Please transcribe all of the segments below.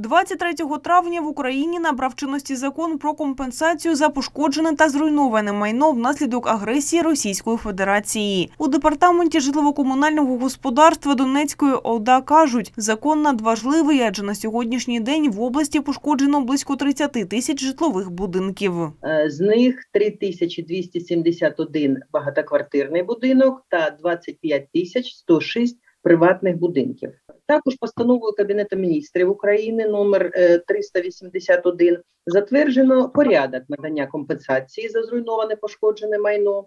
23 травня в Україні набрав чинності закон про компенсацію за пошкоджене та зруйноване майно внаслідок агресії Російської Федерації. У департаменті житлово-комунального господарства Донецької ОДА кажуть, закон надважливий, адже на сьогоднішній день в області пошкоджено близько 30 тисяч житлових будинків. Е, З них 3271 багатоквартирний будинок та 25 тисяч 106 приватних будинків. Також постановою Кабінету міністрів України номер е, 381 затверджено порядок надання компенсації за зруйноване пошкоджене майно.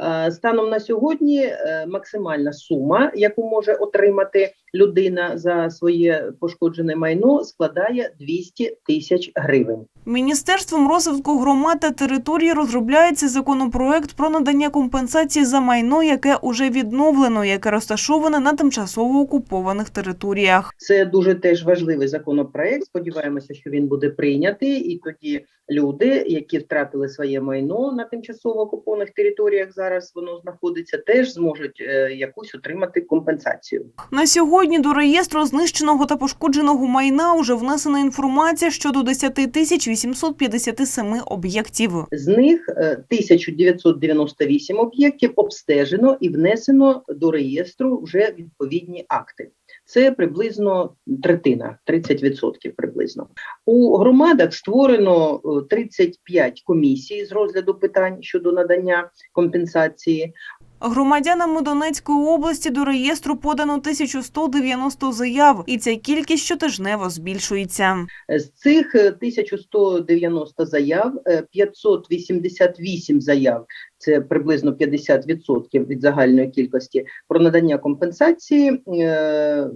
Е, Станом на сьогодні е, максимальна сума, яку може отримати людина за своє пошкоджене майно, складає 200 тисяч гривень. Міністерством розвитку громад та територій розробляється законопроект про надання компенсації за майно, яке уже відновлено, яке розташоване на тимчасово окупованих територіях. Це дуже теж важливий законопроект. Сподіваємося, що він буде прийнятий, і тоді люди, які втратили своє майно на тимчасово окупованих територіях, зараз воно знаходиться, теж зможуть е, якусь отримати компенсацію. На сьогодні до реєстру знищеного та пошкодженого майна уже внесена інформація щодо 10 тисяч 857 об'єктів. З них е, 1998 об'єктів обстежено і внесено до реєстру вже відповідні акти. Це приблизно третина, 30% приблизно. У громадах створено е, 35 комісій з розгляду питань щодо надання компенсації. Громадянами Донецької області до реєстру подано 1190 заяв, і ця кількість щотижнево збільшується. З цих е, 1190 заяв, е, 588 заяв, це приблизно 50% від загальної кількості, про надання компенсації. е,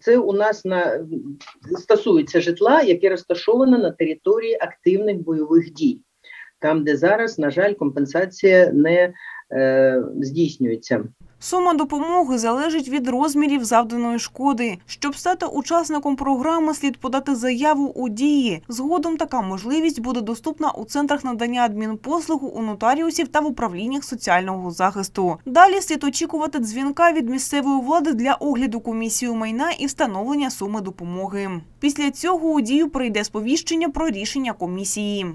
Це у нас на стосується житла, яке розташоване на території активних бойових дій, там, де зараз, на жаль, компенсація не е, здійснюється. Сума допомоги залежить від розмірів завданої шкоди. Щоб стати учасником програми, слід подати заяву у дії. Згодом така можливість буде доступна у центрах надання адмінпослуг у нотаріусів та в управліннях соціального захисту. Далі слід очікувати дзвінка від місцевої влади для огляду комісії майна і встановлення суми допомоги. Після цього у дію прийде сповіщення про рішення комісії.